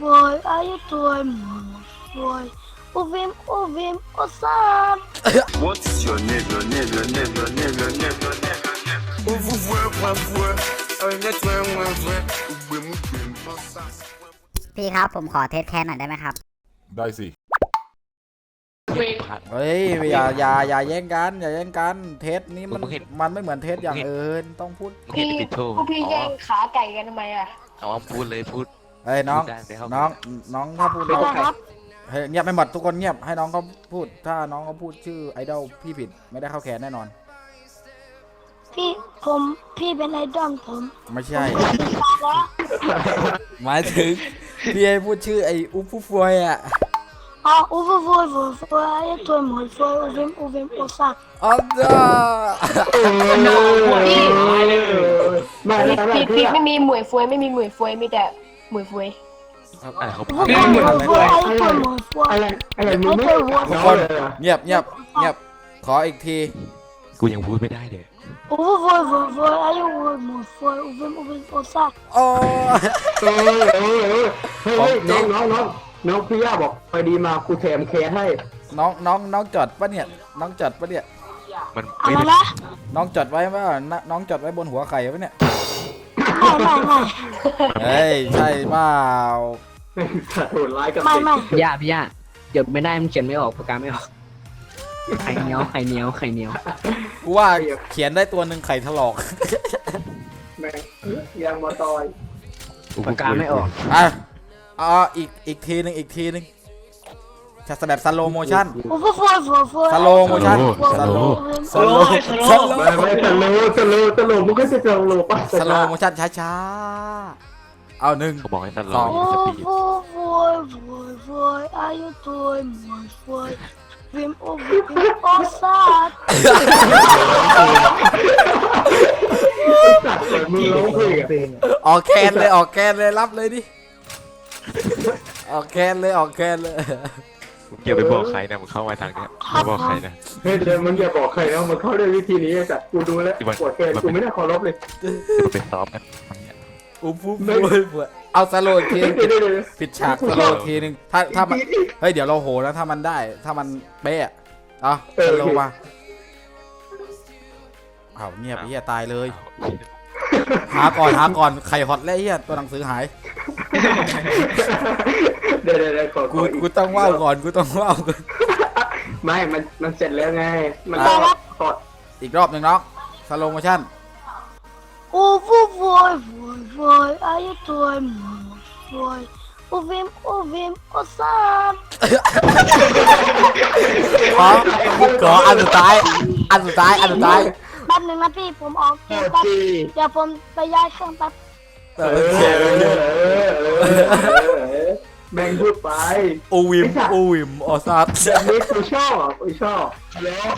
voi, aiuto voi. Uvim, uvim, osam. What is your name? Your name, your name, your name, your name, your name, your name. Ouvre-vous, ouvre-vous. Un nettoie, ouvre-vous. Ouvre-moi, ouvre-moi, ça. พี่ครับผมขอเทสแคนหน่อยได้ไหมครับ ได้สิ เฮ้ยอย่าอย่าอย่าแย่งกันอย่าแย่งกันเทสนี้มันมึงเห็นมันไม่เหมือนเทสอย่างมึงเห็น อื่นต้องพูดเห็นปิดโชว์พวกพี่แย่งขาไก่กันทำไมอะ เอาเอาพูดเลยพูด เฮ้ยน้องได้ได้ครับน้องน้องถ้าพูดอะไรครับเฮ้ยเงียบไม่หมดทุกคนเงียบให้น้องเขาพูด ถ้าน้องเขาพูดชื่อไอดอลพี่ผิดไม่ได้เข้าแขนแน่นอน พี่ผมพี่เป็นไอดอลผมไม่ใช่แล้วหมายถึงพี่ให้พูดชื่อไออุปฟุฟวยอะอ๋อ uvim, voi, voi, voi, aiuto voi, uvim, uvim, osam. อ๋อจ้าไม่ผิดไม่ผิดเพื่ผิอดไม่มีหมวยฟวยไม่มีหมวยฟวยมีแต่ หมวยฟวยครับอะเขาพูด Voi, voi, voi, aiuto voi, อะไร voi. อะไรมึงไม่ทุกคนเงียบเงียบเงียบขออีกทีกูยังพูดไม่ได้เลย Uvim, voi, voi, voi, aiuto voi, uvim, uvim, osam. โอ้เออเออเออเฮ้ยน้องน้องน้องน้องพี่ย่าบอกไปดีมากูแถมแคสให้น้องน้องน้องจดปะเนี่ยน้องจดปะเนี่ยมันอะไม่ไรได้นะน้องจดไว้ว่าน้องจดไว้บนหัวไข่ปะเนี่ย ไม่ไม่ไม่เฮ้ยใช่เปล่าสัตว์โหดร้ายกับไม่เด็กไม่พี่ย่าพี่ย่าเดี๋ยวไม่ได้มันเขียนไม่ออกปากกาไม่ออกไข่เหนียวไข่เหนียวไข่เหนียวกูว่าเขียนได้ตัวหนึ่งไข่ถลอกแม่งยังมาตอย ปากกาไม่ออก อะเอาอีกอีกทีหนึ่งอีกทีหนึ่ง จะแบบสโลโมชั่น Uvim, voi, voi, voi, สโลโมชั่น aiuto สโล voi, สโลสโลไม่ไม่สโลว์สโลว์สโลว์มึงก็จะสโลว์ป่ะสโลโมชั่นช้าๆ เอาหนึ่ง เขาบอกให้ตลสออดงสปีด Uvim, voi, voi, voi, aiuto voi, uvim, uvim, osam. สัตว์เหมือนมึงร้องเพลงอะออกแคนเลยออกแคนเลยรับเลยดิ ออกแคนเลยออกแคนเลย มึงอย่าไปบอกใครนะมึงเข้ามาทางเนี้ยอย่าบอกใครนะ เฮ้ยเดี๋ยวมึงอย่าบอกใครนะมันเข้าด้วยวิธีนี้ไอ้สัตว์กูดูแล้วปวดแขนกูไม่ได้ขอรบเลยเดี๋ยวมันเป็นซ้อมกันเนี่ยอุ้มฟุ้ฟุ้ยฟุ้ยเอาสโลอีกทีเดี๋ยวเดี๋ยวเดี๋ยวปิดฉากสโลอีกทีหนึ่งถ้าถ้ามันเฮ้ยเดี๋ยวเราโหนะถ้ามันได้ ถ้ามันเป๊ะอะเอะสโลมาอ้าวเงียบไอ้เฮียตายเลย หาก่อนหาก่อนไข่ฮอตแล้วไอ้เฮียตัวหนังสือหาย เดี๋ยวเดี๋ยวเดี๋ยวขอขกูออีกูต้องว่าวก่อนกูต้องว่าวก่อน ไม่ มันมันเสร็จแล้วไง มันอะก็กดอีกรอบหนึ่งน้องสโลโมชั่น Uvim, voi, voi, voi, aiuto voi, uvim, uvim, osam. ขอขออันสุดท้าย อันสุดท้าย อันสุดท้ายแป๊บหนึงนะพี่ผมออกเกมแป๊บเดี๋ยวผมไปย้ายเครื่องแป๊บเอเอออโอเคเอโออเคเออเออเออแม่งพูดไปอูวิมอูวิมออซัสแบบนี้กูชอบกูชอบแล้ว